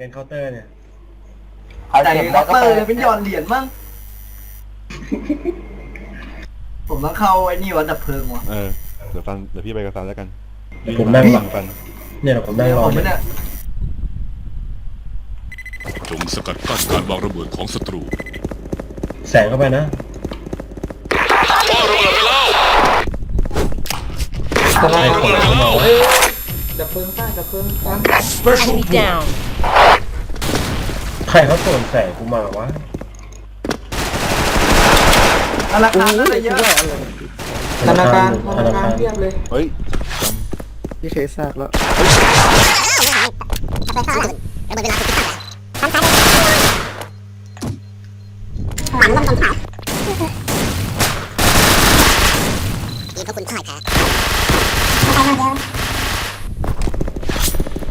กันเคาน์เตอร์เนี่ยใครแต่เก็บด็ได้อกก็เตอไปร์เลยเป็นหย่อนเหรียญมั้ง ผมต้องเข้าไอ้นี่วัดดับเพลิงว่ะเออเดี๋ยวฟันเดี๋ยวพี่ไปกับฟันแล้วกันผมนั่งหลังฟันเนี่ยเดี๋ยวผมนั่งเดี๋ยวรอผมเนี่ย เนี่ยจงสกัดกั้นการวางระเบิดของศัตรู แสงเข้าไปนะตารางให้คนเข้ามาเอ้ยดับเพลิงสร้างดับเพลิงสร้าง Enemy down. ใครเขาส่วนแสงกูมาวะธนาคารอะไรเยอะธนาคารธนาคารเพียบเลยเฮ้ยพี่เคยซากแล้ว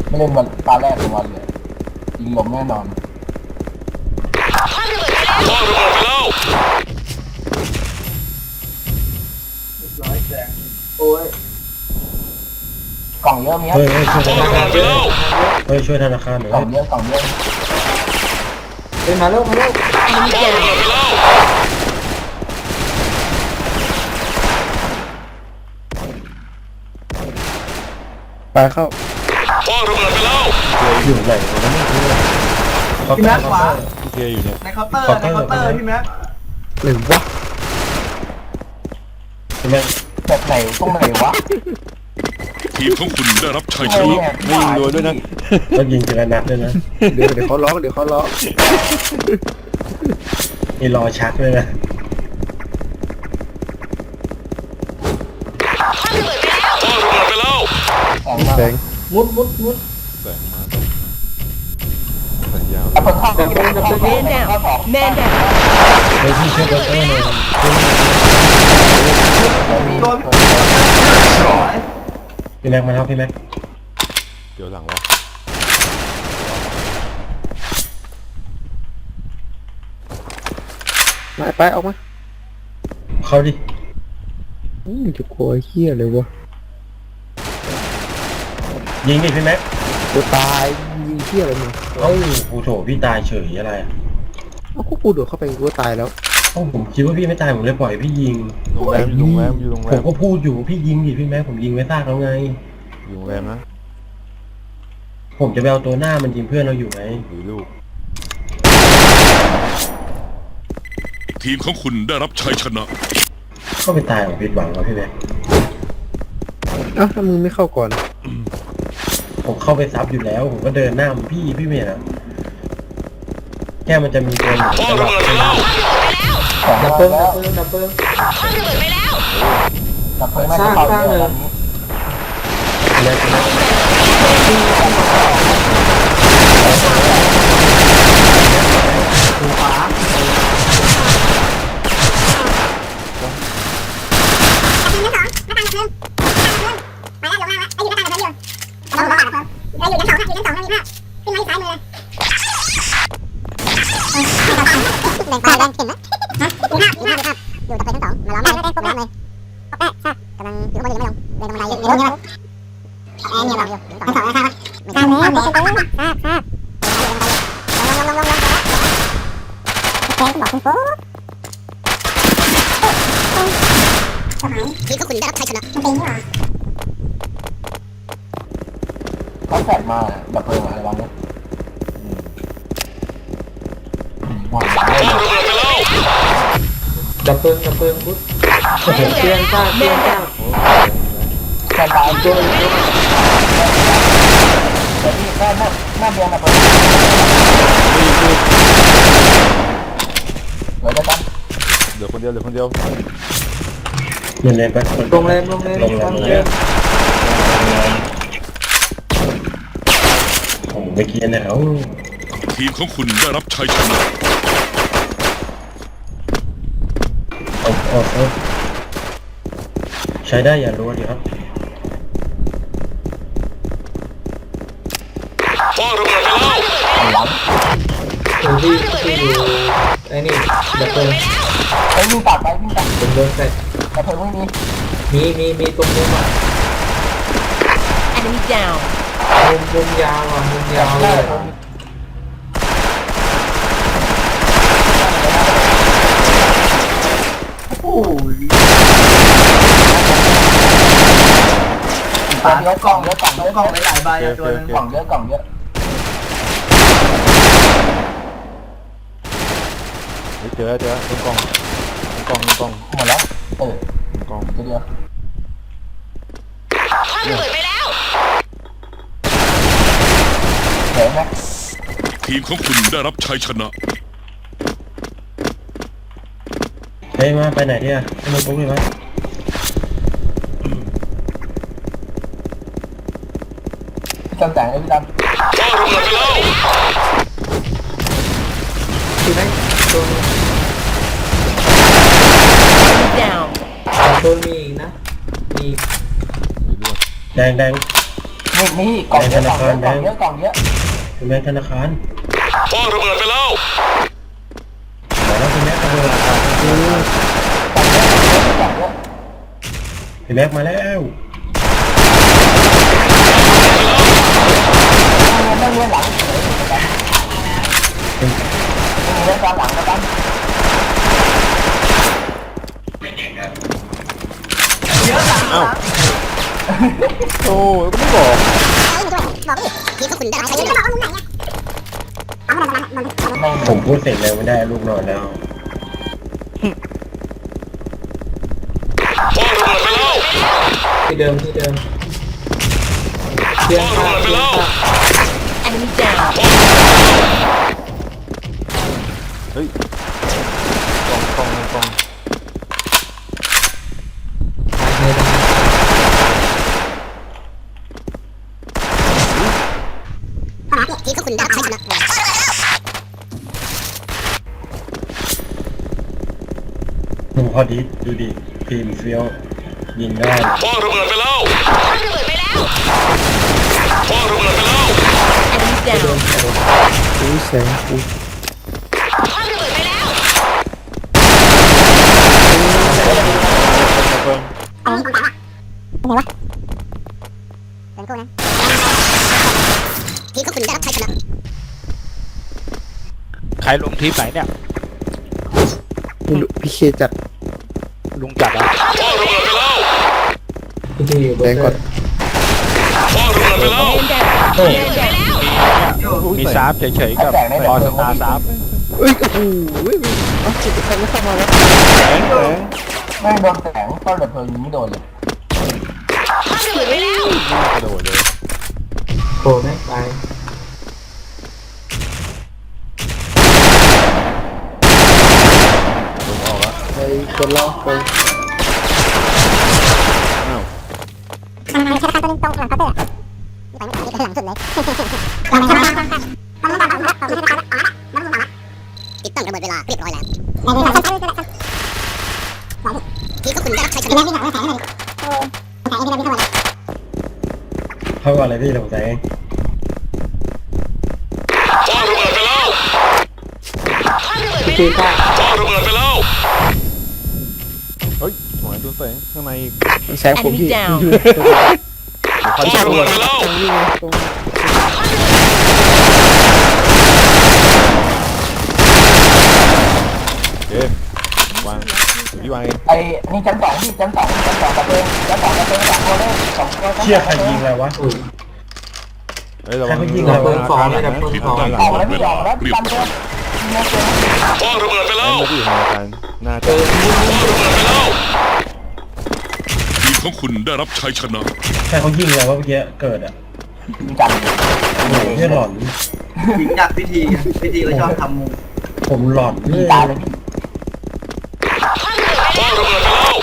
ไม่เล่นวันตาแรกของวันเลยยิงลมแน่นอน กล่องเยอะมีครับเฮ้ยเฮ้ยช่วยธนาคารเฮ้ยช่วยธนาคารหน่อยกล่องเยอะกล่องเยอะเฮ้ยมาเร็วมาเร็ว Enemy down. ปลาเข้าอยู่ไหนวะเนี่ยเคาน์พี่เตอแม็ร์กขวาพี่เคอยู่เนี่ยในเคาน์เตอร์ในเคาน์เตอร์พี่แม็กหรือวะใช่ไหมแบบไหนตรงไหนวะ ทีมของคุณได้รับชัยชไม่นะเนี่ยไม่ยิงโดนด้วยนะ ต้องยิงทีละนัดด้วยนะเดี๋ยวเดี๋ยวเขาร้องเดี๋ยวเขาร้องนี่รอชักเลยนะแข็งมากแสงมุดมุดมุดแสงมาสัญญาณเอาคนเข้าดับเพลิงดับเพลิง Man down. Man down. เฮ้ยพี่ช่วยเคาน์เตอร์หน่อยโดน พี่แม็กมาแล้วพี่แม็กเดี๋ยวหลังวะมาไปออกมาเข้าดิอืมจะกลัวเฮี้ยเลยวะยิงดิพี่แม็กกูตายยิงเฮี้ยอะไรมึงเอ้ากูโถพี่ตายเฉยอะไรอะ เอาก็กูโดดเข้าไปกูก็ตายแล้ว เอ้าผมคิดว่าพี่ไม่ตายผมเลยปล่อยพี่ยิงโรงแรมอยู่โรงแรมอยู่โรงผแรมมก็พูดอยู่พี่ยิงดิพี่แม็กผมยิงไว้ซากแล้วไง อยู่โรงแรมนะผมจะไปเอาตัวหน้ามันยิงเพื่อนเราอยู่ไงหรือลูกทีมของคุณได้รับชัยชนะเข้าไปตายของผิดหวังแล้วพี่แม็กเอ้าถ้ามึงไม่เข้าก่อน ผมเข้าไปซับอยู่แล้ว ผมก็เดินหน้ามันพี่พี่เมียนะแค่มันจะมีตัวหนึ่งจังหวะเวลาของ ดับมาเพลิงแล้ดัวบเพลิงดับเพลิงดับเพลิงไม่เข้าเยอะแบบนี้พี่แม็กพี่แม็กเขาแฝดมาดับเพลิงอะไรบ้างเนี่ย หวานเลยดับเพลิงดับเพลิงมุดเตียงสร้างเตียงสร้างแค่ตายตัวเดี๋ยวพี่แม่แม่แม่เบียร์ดับเพลิงเดี๋ยวจะตั้งเดี๋ยวคนเดียวเดี๋ยวคนเดียวเงินเรียนไปโรงแรมโรงแรมโรงแรมโรโรงงแรแรมมผมเมื่อกี้เนี่ยเขาทีมของคุณได้รับชัยชนะ เอาเอาเอาใช้ได้อย่ารู้ดีครับพ่อรู้แล้วคนที่ที่อยู่ไอ้นี่ดับเพลิงไปวิ่งตัดไปวิ่งตัดผมโดนแฟลชดับเพลิงไม่มีมีมีมีตรงมุมอะ Enemy down. มุมมุมยาวอะมุมยาวเลได้ยผมกล่องเยอะกล่องเยอะกล่องเยอาอะกล่องหลายๆใบอะตัวนึงกล่องเยอะกล่องเยอะเฮ้ยเจอเจอเป็นกล่องเป็นกล่องเป็นกล่องหมดแล้วเออเป็นกล่องตัวเดียวคว้างระเบิดไปแล้วเห็นไหมทีมของคุณได้รับชัยชนะ เฮ้ยมาไปไหนเนี่ยให้มันปุ๊บเลยไหมพี่จำแต่งเลยพี่ดำคือนั่นตัว Enemy down. ตัวมีอีกนะ มีอีกมีลวดแดงแดงนี่นี่กล่องเยอะกล่องเยอะกล่องเยอะกล่องเยอะคุณแม่ธนาคารคว้างระเบิดไปแล้วไหนแล้วคุณแม่กระโดด กล่องเยอกล่องเยอะคุณแม่มาแล้วไม่เลี้ยหลังเลี้ยตอนหลังนะครับเอะหลังหลังโอ้ยก็ไม่บอกไม่ผมพูดเสร็จแล้วไม่ได้ลูกนอนแล้ว ที่เดิมที่เดิมเพื่อนข้างเพื่อนข้าง Enemy down. เฮ้ยกล่องกล่องกล่องเดินมึงพอดีดูดิทีมเฟี้ยว ยิงได้คว้างระเบิดไปแล้วคว้างระเบิดไปแล้วคว้างระเบิดไปแล้ว Enemy down. อุ้ยแสงกูคว้างระเบิดไปแล้วเพิ่มใครลงทีมไหนเนี่ย ไม่รู้พี่เคจัดลุงจัดอะคว้างระเบิดไปแล้ว ที่ที่อยู่บแดนงเก่อนคว้างระเบิดไปแล้ว Man down. Man down. มีซาร์ฟเฉยๆกับออสตาร์ซาร์ฟเอ้ยโอ้โหเว้ยเอ้าจุดใครไม่เข้ามาแล้วแสงแสงไม่โดนแสงก็ระเบิดยิงไม่โดนเลยคว้างระเบิดไปแล้วหน้ากระโดดเลยโผล่ไม่ตายลงออกแล้วไปคนเราไป อ้าว ติดตั้งระเบิดเวลาเรียบร้อยแล้วทีมของคุณได้รับชัยชนะเท่ากับอะไรพี่สงสัยคว้างระเบิดไปแล้วคว้างระเบิดไปที่แล้วข้างคว้างระเบิดไปแล้วเฮ้ยหวยโดนแสงข้างในแสงผมพี่ Enemy down. คว้างระเบิดไปแล้วตรงนี้ไงตรงเอ๊ะวางอยู่ที่วางเองไอ้นี่ชั้นสองที่ชั้นสองชั้นสองกระเบื้องชั้นสองกระเบื้องสองตัวเลยสองตัวเชี่ยใครยิงอะไรวะอุ้ยเฮ้ยระวังใครเขายิงดัเราบเบิลฟอร์มเลยดับเบิลทีมฟอร์ตั้มงออกระแล้วเบิดเวพี่อลาอกแล้วเรียบจำร้เจออยคว้างระเบิดไปแล้แล้ววที่ธนาคารน่าเจจะอนี่คว้างระเบิดไปแล้วทีม ของคุณได้รับชัยชนะใครเขายิงอะไรวะเมื่อกี้เกิดอะจำโอ้โหเนี่ยหลอนยิงจากพิธีไงพิธีก็ชอบทำมุมผมหลอนเลมียตายเลยพี่คว้างระเบิดไปคว้างแล้วระเบิดไปแล้ว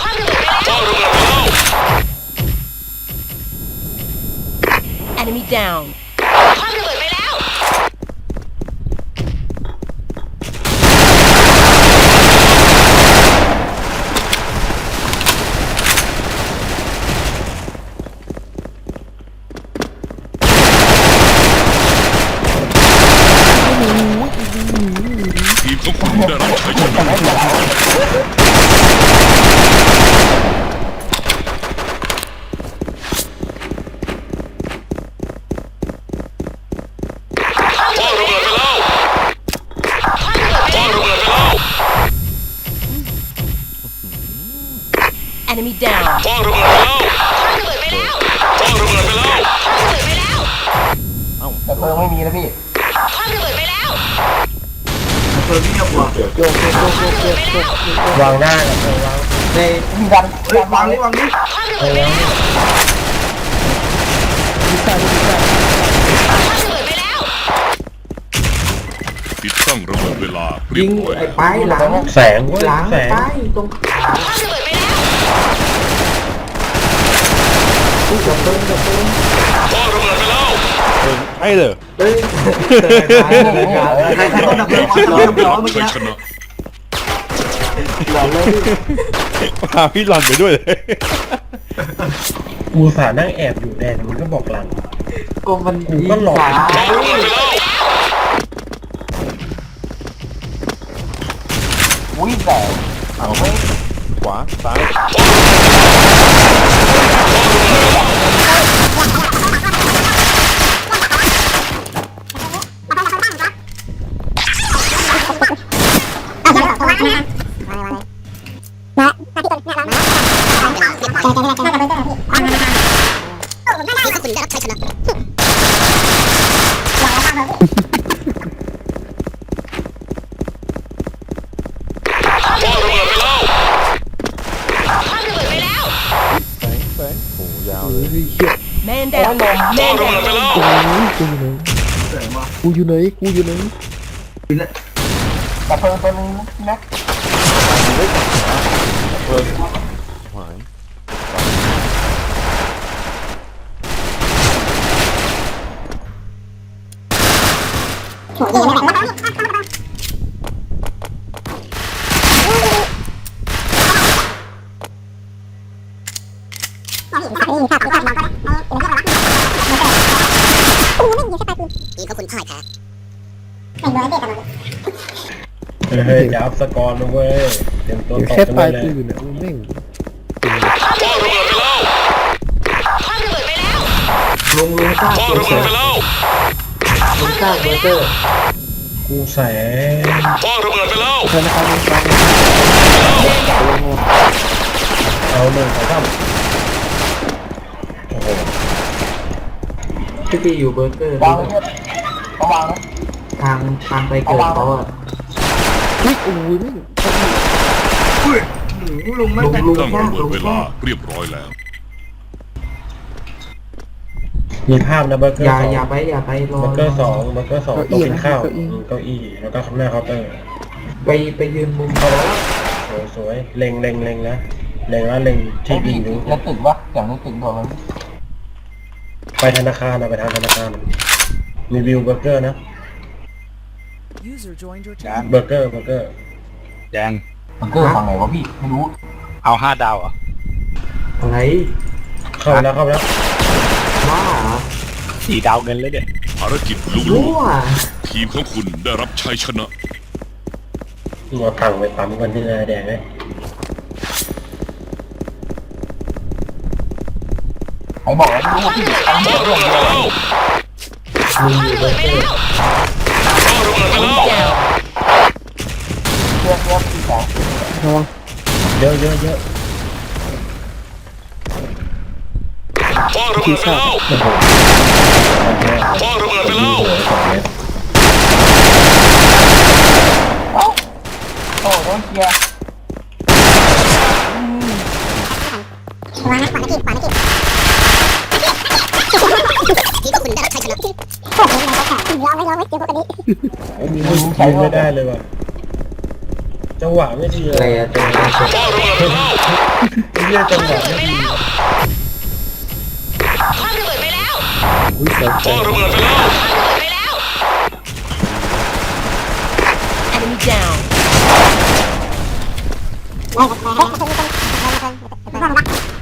คว้างระเบิดไปแล้วคว้างระเบิดไปแล้ว Enemy down. คว้างระเบิดไปแล้ว ทีมของคุณ ได้รับชัยชนะไม่เป็นไรคว้างระเบิดไปแล้วคว้างระเบิดไปคว้าแล้งวระเบิดไปแล้ว Enemy down. พ่อระเบิดไปแล้วพ่อระเบิดไปแล้วแต่เพลิงไม่มีแล้วพี่ เปิดพี่เนี่ยบัววางได้นะเออวางในมีดันเฮ้ยวางนี่วางนี่เออวางติดตั้งระเบิดเวลาเรียยิบงร้อยไอ้ไปหลังแสงเว้ยหลังแสงไปตรงอุ๊ยดับเพลิงดับเพลิงพ่อระเบิดไปแล้ว ไอ้เลยเฮ้ยใครใครต้องดับเพลิงร้อนร้อนเมื่อชักี้ยชนะพาพี่หลันไปด้วยเลยกูสานั่งแอบอยู่แดนมันก็บอกหลังก็มันกูก็หลอกยิงขวาพ่อระเบิดไปแล้วอุ้ยแสงเอาขวาซ้าย ที่คุณได้รับชัยชนะ พ่อระเบิดไปแล้ว แสงแสงโอ้ยาวเลย เฮ้ยเฮีย Man down. พ่อ Man ระเบิดไป down. แล้วโอ้ยกูอยู่ไหนกูอยู่ไหนกูอยู่ไหนแต่เพลิงตัวนึงนะเพิ่มหายทีมของคุณพ่ายแพ้ เฮ้ยจะอัพสกอร์นะเว้ยเตรียมตัวเดี๋ยวตบแค่กันปลายเลยปืนเนี่ยมันแม่งพ่อระเบิดไปแล้วลงลงซากพ่อเบอระร์เบิเกดอไปร์แล้วลงซากเบอร์เกอร์กูแสงพ่อระเบิดไปแล้วธนาคารกลางเอาหนึ่งสองสามโอ้โหที่พี่อยู่เบอร์เกอร์วางเลยระวังนะทางทางไปเกิดเขาอะเฮ้ยโอ้ยแม่งอุ้ยหนูลงไม่ลุงเป็นลุงตั้งซาระเบิลุงเวซาลากเรียบร้อยแล้ว มีภาพนะเบอร์เกออย่าร์สองอย่าไปอย่าไปรอเบอร์เกอร์สองเบอร์เกอร์สองโต๊ะกินข้าวอืมเก้าอี้แล้วก็ข้างหน้าเคาน์เตอร์ไปไปยืนมุมเขาสวยสวยเล็งเล็งเล็งนะเล็งแล้วเล็งที่ดินดูแล้วตึกวะอย่างนี้นตึกโดนมันไปธนาคารนะไปทางธนาคารมีวิวเบอร์เกอร์นะ เบอร์เกอร์เบอร์เกอร์แดงมันเกิดฝั่งไหนวะพี่ ไม่รู้ เอาห้าดาวเหรอะอะไรเข้าไปแล้วเข้าไปแล้วว่าเหรอสี่ดาวเงินเลยเนี่ยภารกิจลุรั่ล่ววงทีมของคุณได้รับชัยชนะเอาตังค์ไปปั๊มกันที่นาแดงไหมใครบอกว่าไม่รู้พี่ทำพ่เรื่อองระเดีเบิยวดไปแล้วลุงอยู่เบอร์เกอร์พ่อระเบิดไปแล้ว Down. เขอเชื่อพี่แสงระวังเยอะเยอะเยอะพ่อระเบิดไปแล้วโอ้โหพ่อระเบิดไปแล้วโอ้โดนเคลียร์วางนะวางนะที่วางนะที่ที่คุณได้รับชัยชนะโอ้โหรอไว้รอไว้เจอพวกนี้ยิงไม่ได้เลยว่ะ จังหวะไม่ดีอะไรเลยอะจังหวะพ่อระเบิดไปแล้วไอ้เหี้ยจังหวะไม่ดีอุ้ยแสงแสพ่อระเบิดไปแล้ว Enemy down. ได้ครับได้ครับ